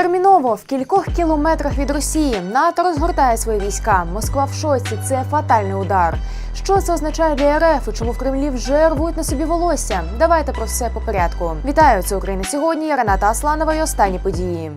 Терміново в кількох кілометрах від Росії НАТО розгортає свої війська. Москва в шоці. Це фатальний удар. Що це означає для РФ і чому в Кремлі вже рвуть на собі волосся? Давайте про все по порядку. Вітаю, це Україна сьогодні. Рената Асланова і останні події.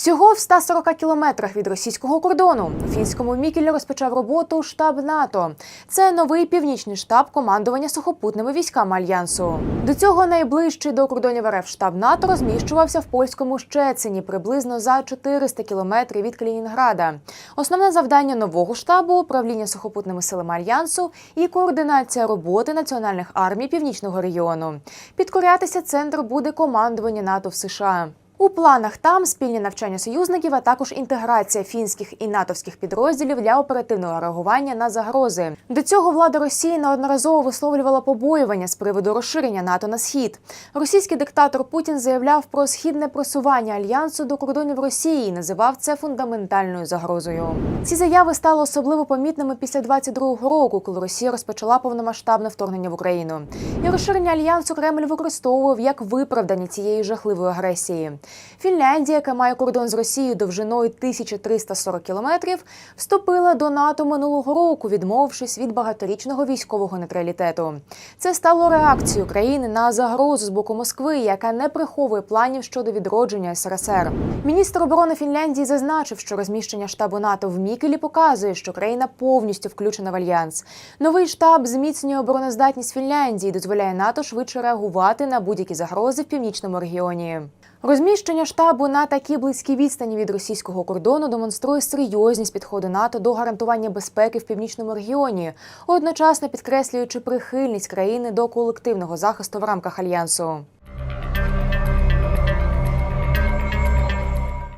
Всього в 140 кілометрах від російського кордону у фінському Мікелі розпочав роботу штаб НАТО. Це новий північний штаб командування сухопутними військами альянсу. До цього найближчий до кордонів РФ штаб НАТО розміщувався в польському Щецині, приблизно за 400 кілометрів від Калінінграда. Основне завдання нового штабу управління сухопутними силами альянсу і координація роботи національних армій північного регіону. Підкорятися центр буде командування НАТО в США. У планах там спільні навчання союзників, а також інтеграція фінських і натовських підрозділів для оперативного реагування на загрози. До цього влада Росії неодноразово висловлювала побоювання з приводу розширення НАТО на схід. Російський диктатор Путін заявляв про східне просування альянсу до кордонів Росії і називав це фундаментальною загрозою. Ці заяви стали особливо помітними після 22-го року, коли Росія розпочала повномасштабне вторгнення в Україну. І розширення альянсу Кремль використовував як виправдання цієї жахливої агресії. Фінляндія, яка має кордон з Росією довжиною 1340 кілометрів, вступила до НАТО минулого року, відмовившись від багаторічного військового нейтралітету. Це стало реакцією країни на загрозу з боку Москви, яка не приховує планів щодо відродження СРСР. Міністр оборони Фінляндії зазначив, що розміщення штабу НАТО в Мікелі показує, що країна повністю включена в альянс. Новий штаб зміцнює обороноздатність Фінляндії, дозволяє НАТО швидше реагувати на будь-які загрози в північному регіоні. Розміщення штабу на такій близькій відстані від російського кордону демонструє серйозність підходу НАТО до гарантування безпеки в північному регіоні, одночасно підкреслюючи прихильність країни до колективного захисту в рамках альянсу.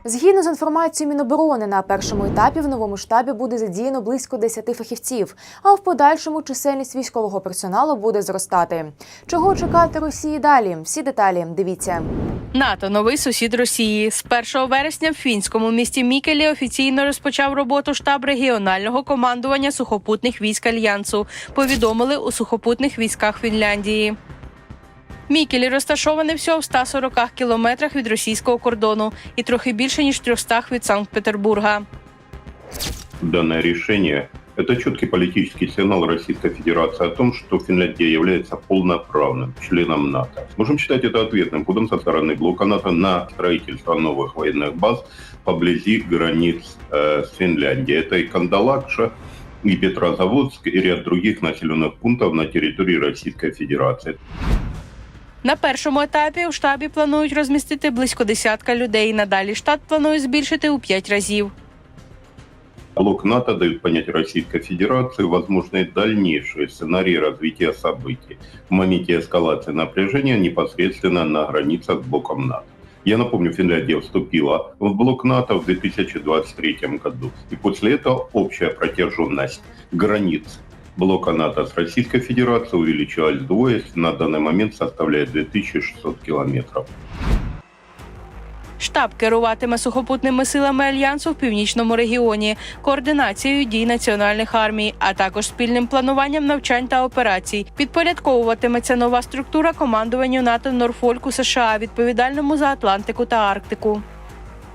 Згідно з інформацією Міноборони, на першому етапі в новому штабі буде задіяно близько 10 фахівців, а в подальшому чисельність військового персоналу буде зростати. Чого чекати Росії далі? Всі деталі дивіться. НАТО новий сусід Росії з 1 вересня в фінському місті Мікелі офіційно розпочав роботу штаб регіонального командування сухопутних військ альянсу. Повідомили у сухопутних військах Фінляндії. Мікелі розташований всього в 140 кілометрах від російського кордону і трохи більше ніж 300 від Санкт-Петербурга. данное решение – это четкий политический сигнал Российской Федерации о том, что Финляндия является полноправным членом НАТО. Можем считать это ответным ходом со стороны блока НАТО на строительство новых военных баз поблизи границ э, с Финляндией. Это и Кандалакша, и Петрозаводск, и ряд других населенных пунктов на территории Российской Федерации. На першому етапі у штабі планують розмістити близько десятка людей. Надалі штат планує збільшити у п'ять разів. Блок НАТО дает понять Российской Федерации возможные дальнейшие сценарии развития событий в моменте эскалации напряжения непосредственно на границах с блоком НАТО. Я напомню, Финляндия вступила в блок НАТО в 2023 году. И после этого общая протяженность границ блока НАТО с Российской Федерацией увеличилась вдвое, на данный момент составляет 2600 километров. Штаб керуватиме сухопутними силами альянсу в північному регіоні, координацією дій національних армій, а також спільним плануванням навчань та операцій. Підпорядковуватиметься нова структура командуванню НАТО Норфольку США, відповідальному за Атлантику та Арктику.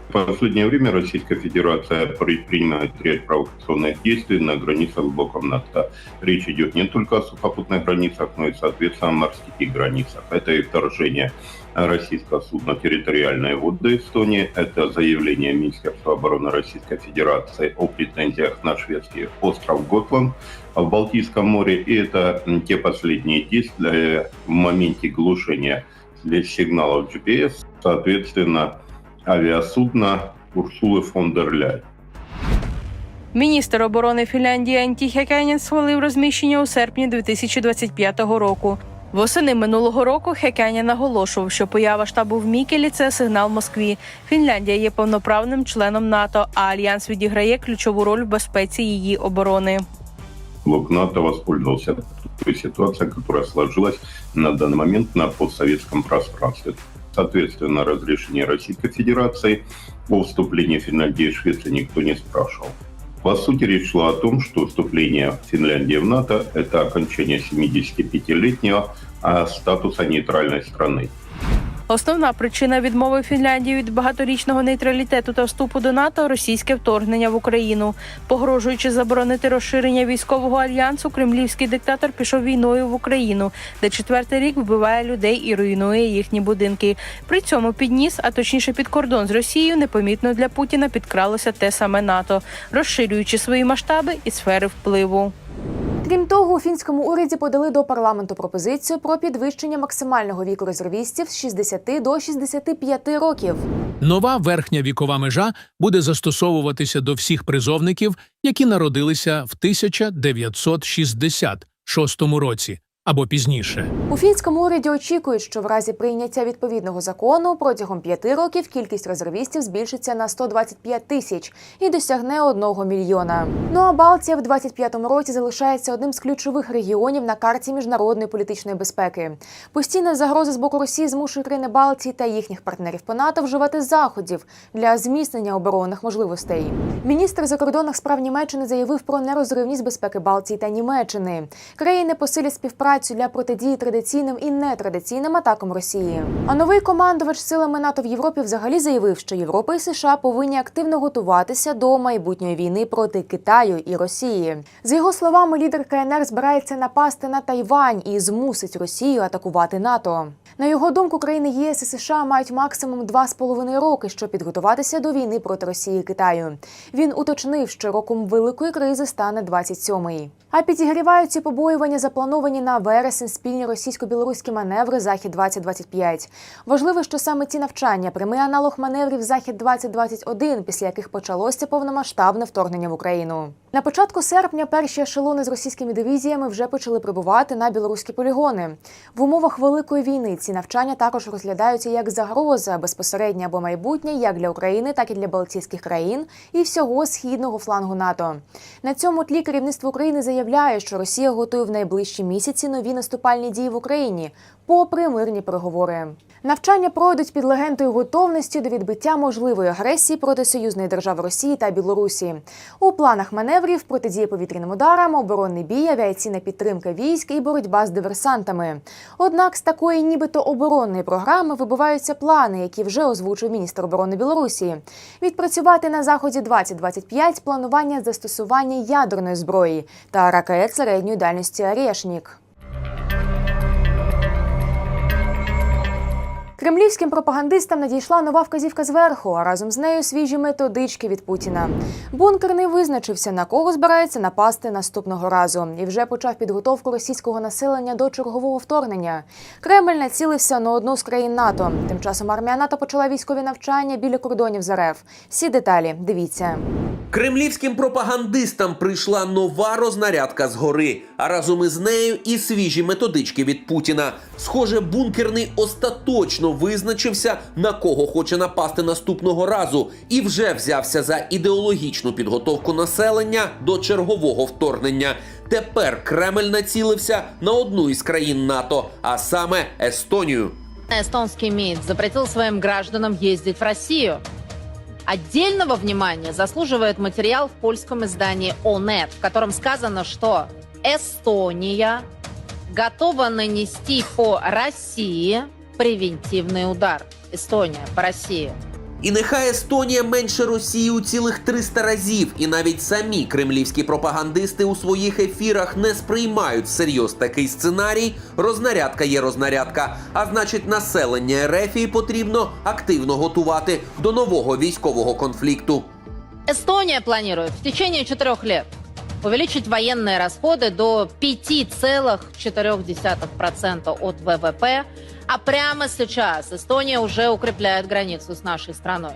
В последнее время Российская Федерация предпринимает ряд провокационных действий на границах с блоком НАТО. Речь идет не только о сухопутных границах, но и, соответственно, о морских границах. Это и вторжение российского судна в территориальные воды Эстонии, это заявление Министерства обороны Российской Федерации о претензиях на шведский остров Готланд в Балтийском море, и это те последние действия в моменте глушения сигналов GPS, соответственно, авиасудна Урсули фон дер Ляйн. Міністр оборони Фінляндії Анті Хекенін схвалив розміщення у серпні 2025 року. Восени минулого року Хекеня наголошував, що поява штабу в Мікелі це сигнал Москві. Фінляндія є повноправним членом НАТО, а альянс відіграє ключову роль в безпеці її оборони. Блок НАТО воспользовался той ситуацией, которая сложилась на данный момент на постсоветском пространстве. Соответственно, разрешение Российской Федерации о вступлении Финляндии и Швеции никто не спрашивал. По сути, речь шла о том, что вступление Финляндии в НАТО – это окончание 75-летнего а, статуса нейтральной страны. Основна причина відмови Фінляндії від багаторічного нейтралітету та вступу до НАТО російське вторгнення в Україну. Погрожуючи заборонити розширення військового альянсу, кремлівський диктатор пішов війною в Україну, де четвертий рік вбиває людей і руйнує їхні будинки. При цьому під ніс, а точніше під кордон з Росією, непомітно для Путіна підкралося те саме НАТО, розширюючи свої масштаби і сфери впливу. Крім того, у фінському уряді подали до парламенту пропозицію про підвищення максимального віку резервістів з 60 до 65 років. Нова верхня вікова межа буде застосовуватися до всіх призовників, які народилися в 1966 році або пізніше. У фінському уряді очікують, що в разі прийняття відповідного закону протягом п'яти років кількість резервістів збільшиться на 125 тисяч і досягне одного мільйона. Ну а Балтія в 25-му році залишається одним з ключових регіонів на карті міжнародної політичної безпеки. Постійна загроза з боку Росії змушує країни Балтії та їхніх партнерів по НАТО вживати заходів для зміцнення оборонних можливостей. Міністр закордонних справ Німеччини заявив про нерозривність безпеки Балтії та Німеччини. Країни посилять співпрацю для протидії традиційним і нетрадиційним атакам Росії. А новий командувач силами НАТО в Європі взагалі заявив, що Європа і США повинні активно готуватися до майбутньої війни проти Китаю і Росії. За його словами, лідер КНР збирається напасти на Тайвань і змусить Росію атакувати НАТО. На його думку, країни ЄС і США мають максимум два з половиною роки, щоб підготуватися до війни проти Росії і Китаю. Він уточнив, що роком великої кризи стане 27-й. А підігрівають ці побоювання заплановані на вересень спільні російсько-білоруські маневри Захід 2025 Важливо, що саме ці навчання прямий аналог маневрів Захід 2021 після яких почалося повномасштабне вторгнення в Україну. На початку серпня перші ешелони з російськими дивізіями вже почали прибувати на білоруські полігони. В умовах великої війни ці навчання також розглядаються як загроза безпосередня або майбутнє як для України, так і для Балтійських країн і всього східного флангу НАТО. На цьому тлі керівництво України заявляє, що Росія готує в найближчі місяці нові наступальні дії в Україні, попри мирні переговори. Навчання пройдуть під легендою готовності до відбиття можливої агресії проти союзної держави Росії та Білорусі. У планах маневрів протидія повітряним ударам, оборонний бій, авіаційна підтримка військ і боротьба з диверсантами. Однак з такої, нібито оборонної програми, вибиваються плани, які вже озвучив міністр оборони Білорусі. Відпрацювати на заході 2025 планування застосування ядерної зброї та ракет середньої дальності «Орешнік». Кремлівським пропагандистам надійшла нова вказівка зверху, а разом з нею свіжі методички від Путіна. Бункер не визначився, на кого збирається напасти наступного разу, і вже почав підготовку російського населення до чергового вторгнення. Кремль націлився на одну з країн НАТО. Тим часом армія НАТО почала військові навчання біля кордонів з РФ. Всі деталі дивіться. Кремлівським пропагандистам прийшла нова рознарядка згори, а разом із нею і свіжі методички від Путіна. Схоже, бункерний остаточно визначився, на кого хоче напасти наступного разу, і вже взявся за ідеологічну підготовку населення до чергового вторгнення. Тепер Кремль націлився на одну із країн НАТО, а саме Естонію. Эстонский МИД запретил своим гражданам ездить в Россию. Отдельного внимания заслуживает материал в польском издании ОНЕТ, в котором сказано, что Эстония готова нанести по России превентивный удар. Эстония по России. І нехай Естонія менше Росії у цілих 300 разів, і навіть самі кремлівські пропагандисти у своїх ефірах не сприймають всерйоз такий сценарій. Рознарядка є рознарядка. А значить, населення Ерефії потрібно активно готувати до нового військового конфлікту. Эстония планирует в течение четырех лет увеличить военные расходы до 5,4% от ВВП, а прямо сейчас Эстония уже укрепляет границу с нашей страной.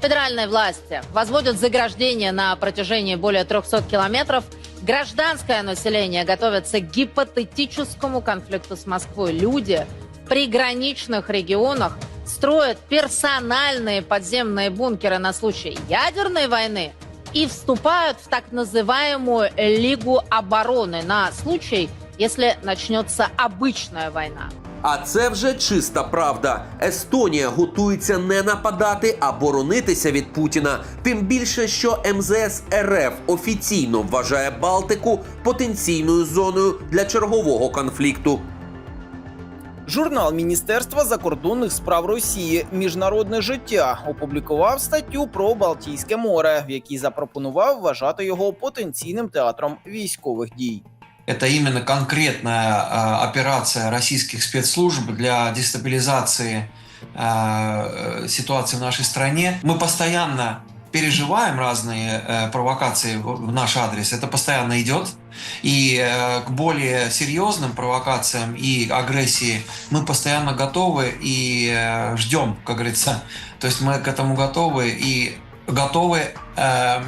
Федеральные власти возводят заграждения на протяжении более 300 километров. Гражданское население готовится к гипотетическому конфликту с Москвой. Люди в приграничных регионах строят персональные подземные бункеры на случай ядерной войны и вступают в так называемую Лигу обороны на случай, если начнется обычная война. А це вже чиста правда. Естонія готується не нападати, а боронитися від Путіна. Тим більше, що МЗС РФ офіційно вважає Балтику потенційною зоною для чергового конфлікту. Журнал Міністерства закордонних справ Росії Міжнародне життя опублікував статтю про Балтійське море, в якій запропонував вважати його потенційним театром військових дій. Это именно конкретная э, операция российских спецслужб для дестабилизации э, ситуации в нашей стране. Мы постоянно переживаем разные э, провокации в наш адрес. Это постоянно идет. И э, к более серьезным провокациям и агрессии мы постоянно готовы и э, ждем, как говорится. То есть мы к этому готовы и готовы э,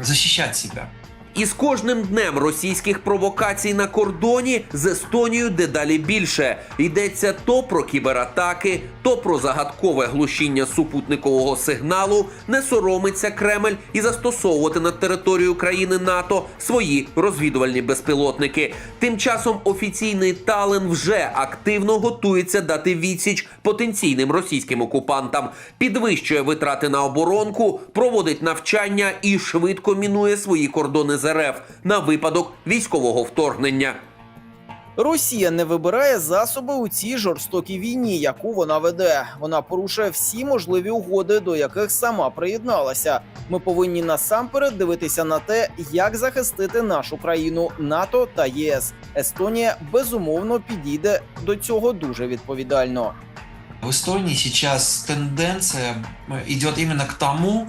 защищать себя. І з кожним днем російських провокацій на кордоні з Естонією дедалі більше йдеться то про кібератаки, то про загадкове глушіння супутникового сигналу. Не соромиться Кремль і застосовувати на територію країни НАТО свої розвідувальні безпілотники. Тим часом офіційний Тален вже активно готується дати відсіч потенційним російським окупантам, підвищує витрати на оборонку, проводить навчання і швидко мінує свої кордони з РФ на випадок військового вторгнення. Росія не вибирає засоби у цій жорстокій війні, яку вона веде. Вона порушує всі можливі угоди, до яких сама приєдналася. Ми повинні насамперед дивитися на те, як захистити нашу країну НАТО та ЄС. Естонія безумовно підійде до цього дуже відповідально. В Эстонии сейчас тенденция э, идет именно к тому,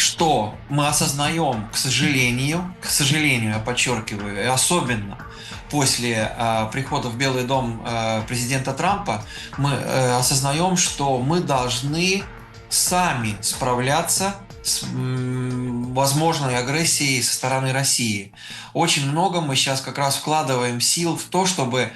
что мы осознаем, к сожалению, к сожалению, я подчеркиваю, и особенно после э, прихода в Белый дом э, президента Трампа, мы э, осознаем, что мы должны сами справляться с возможной агрессией со стороны России. Очень много мы сейчас как раз вкладываем сил в то, чтобы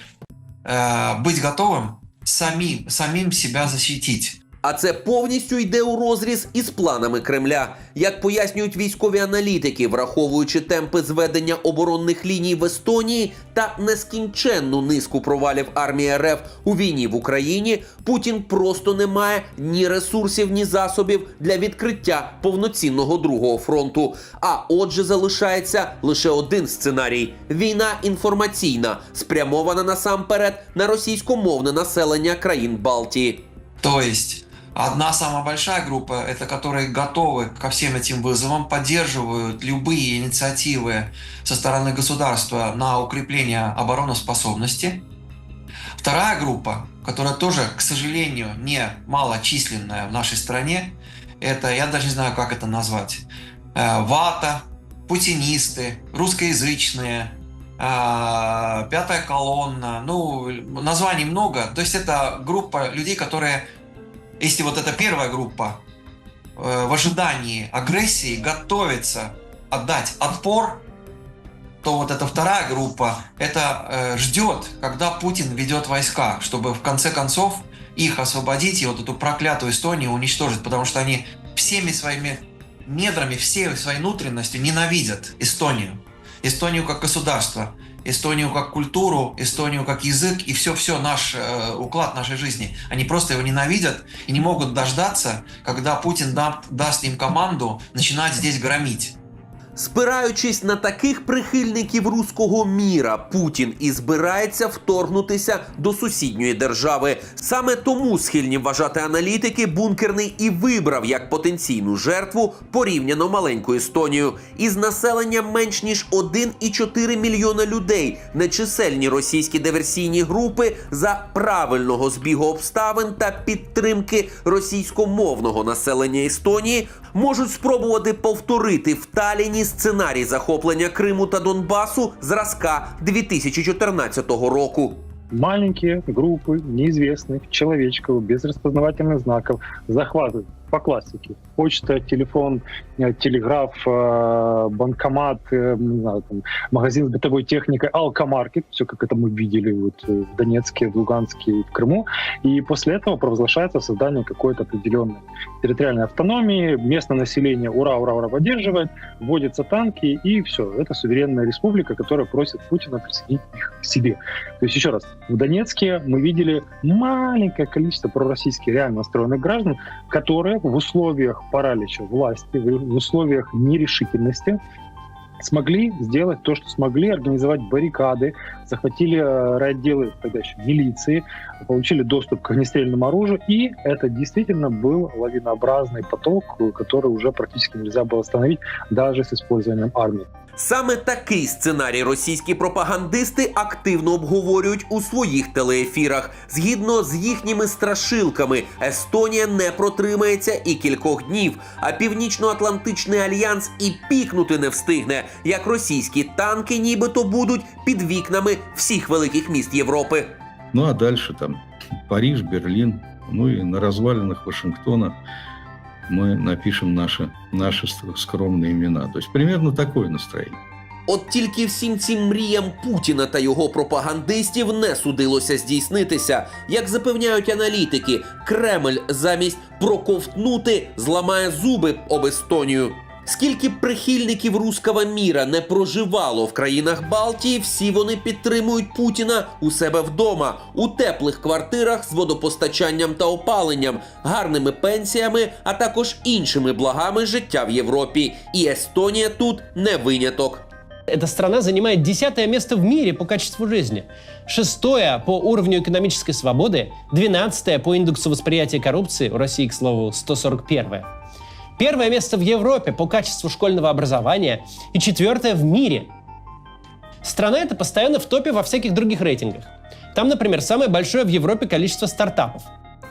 э, быть готовым самим, самим себя защитить. А це повністю йде у розріз із планами Кремля. Як пояснюють військові аналітики, враховуючи темпи зведення оборонних ліній в Естонії та нескінченну низку провалів армії РФ у війні в Україні, Путін просто не має ні ресурсів, ні засобів для відкриття повноцінного другого фронту. А отже, залишається лише один сценарій: війна інформаційна, спрямована насамперед на російськомовне населення країн Балтії. То есть одна самая большая группа, это которые готовы ко всем этим вызовам, поддерживают любые инициативы со стороны государства на укрепление обороноспособности. Вторая группа, которая тоже, к сожалению, не малочисленная в нашей стране, это, я даже не знаю, как это назвать, э, вата, путинисты, русскоязычные, э, пятая колонна, ну, названий много. То есть это группа людей, которые, если вот эта первая группа э, в ожидании агрессии готовится отдать отпор, то вот эта вторая группа это э, ждет, когда Путин ведет войска, чтобы в конце концов их освободить и вот эту проклятую Эстонию уничтожить, потому что они всеми своими недрами, всей своей внутренностью ненавидят Эстонию. Эстонию как государство, Эстонию как культуру, Эстонию как язык и все-все наш э, уклад нашей жизни. Они просто его ненавидят и не могут дождаться, когда Путин да- даст им команду начинать здесь громить. Спираючись на таких прихильників руського міра, Путін і збирається вторгнутися до сусідньої держави. Саме тому схильні вважати аналітики бункерний і вибрав як потенційну жертву порівняно маленьку Естонію. Із населенням менш ніж 1,4 мільйона людей нечисельні російські диверсійні групи за правильного збігу обставин та підтримки російськомовного населення Естонії можуть спробувати повторити в Таліні сценарій захоплення Криму та Донбасу зразка 2014 року. маленькие группы неизвестных человечков без распознавательных знаков захватывают по классике. Почта, телефон, э, телеграф, э, банкомат, э, знаю, там, магазин с бытовой техникой, алкомаркет, все как это мы видели вот в Донецке, в Луганске и в Крыму. И после этого провозглашается создание какой-то определенной территориальной автономии, местное население ура, ура, ура поддерживает, вводятся танки и все. Это суверенная республика, которая просит Путина присоединить их к себе. То есть еще раз, в Донецке мы видели маленькое количество пророссийских реально настроенных граждан, которые в условиях паралича власти, в условиях нерешительности смогли сделать то, что смогли, организовать баррикады, захватили э, райотделы тогда еще милиции, получили доступ к огнестрельному оружию, и это действительно был лавинообразный поток, который уже практически нельзя было остановить даже с использованием армии. Саме такий сценарій російські пропагандисти активно обговорюють у своїх телеефірах. Згідно з їхніми страшилками, Естонія не протримається і кількох днів, а Північно-Атлантичний альянс і пікнути не встигне, як російські танки нібито будуть під вікнами всіх великих міст Європи. Ну а дальше там Париж, Берлин, ну и на развалинах Вашингтона мы напишем наши, наши скромные имена. То есть примерно такое настроение. От тільки всім цим мріям Путіна та його пропагандистів не судилося здійснитися. Як запевняють аналітики, Кремль замість проковтнути зламає зуби об Естонію. Скільки б прихильників руского міра не проживало в країнах Балтії, всі вони підтримують Путіна у себе вдома, у теплих квартирах з водопостачанням та опаленням, гарними пенсіями, а також іншими благами життя в Європі. І Естонія тут не виняток. Эта страна занимает десятое место в мире по качеству жизни, шестое по уровню экономической свободы, двенадцатое по индексу восприятия коррупции, у России, к слову, 141 Первое место в Европе по качеству школьного образования и четвертое в мире. Страна эта постоянно в топе во всяких других рейтингах. Там, например, самое большое в Европе количество стартапов.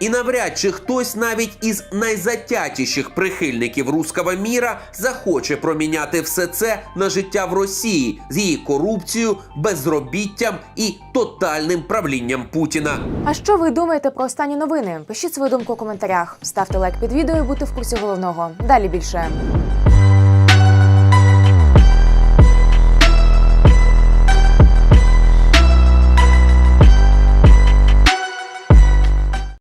І навряд чи хтось навіть із найзатятіших прихильників руского міра захоче проміняти все це на життя в Росії з її корупцією, безробіттям і тотальним правлінням Путіна. А що ви думаєте про останні новини? Пишіть свою думку у коментарях, ставте лайк під відео і будьте в курсі головного. Далі більше.